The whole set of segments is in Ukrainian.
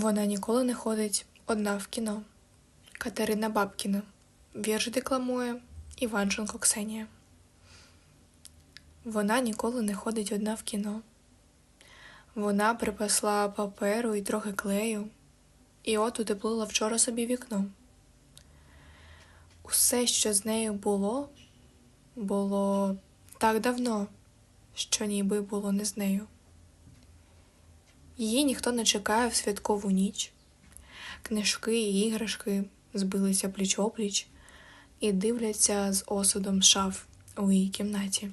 Вона ніколи не ходить одна в кіно. Катерина Бабкіна. Вірш декламує Іванченко Ксенія. Вона ніколи не ходить одна в кіно. Вона припасла паперу і трохи клею, і от утеплила вчора собі вікно. Усе, що з нею було, було так давно, що ніби було не з нею. Її ніхто не чекає в святкову ніч. Книжки і іграшки збилися пліч-опліч і дивляться з осудом шаф у її кімнаті.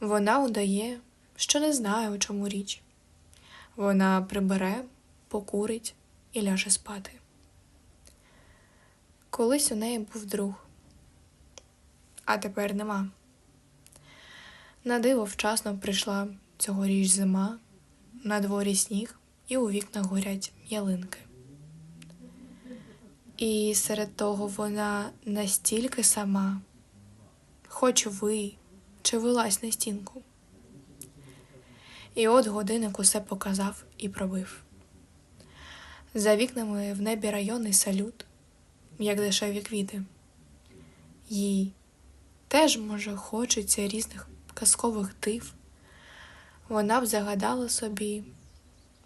Вона удає, що не знає, у чому річ. Вона прибере, покурить і ляже спати. Колись у неї був друг, а тепер нема. На диво вчасно прийшла цьогоріч зима, на дворі сніг і у вікнах горять ялинки. І серед того вона настільки сама, хоч ви чи вилазь на стінку. І от годинник усе показав і пробив. За вікнами в небі районний салют, як дешеві квіти. Їй теж, може, хочеться різних казкових див. Вона б загадала собі,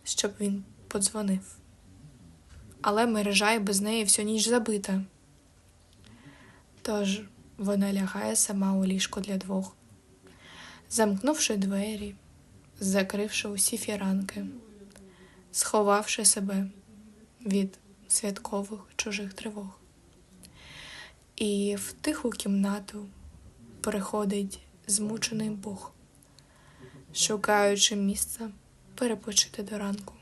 щоб він подзвонив. Але мережа й без неї всю ніч забита. Тож вона лягає сама у ліжко для двох, замкнувши двері, закривши усі фіранки, сховавши себе від святкових чужих тривог. І в тиху кімнату приходить змучений Бог, шукаючи місця перепочити до ранку.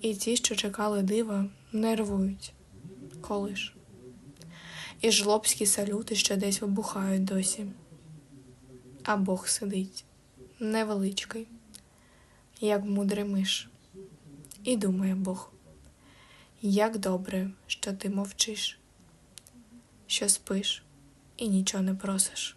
І ті, що чекали дива, нервують, коли ж. І жлобські салюти ще десь вибухають досі. А Бог сидить невеличкий, як мудрий миш. І думає Бог, як добре, що ти мовчиш, що спиш і нічого не просиш.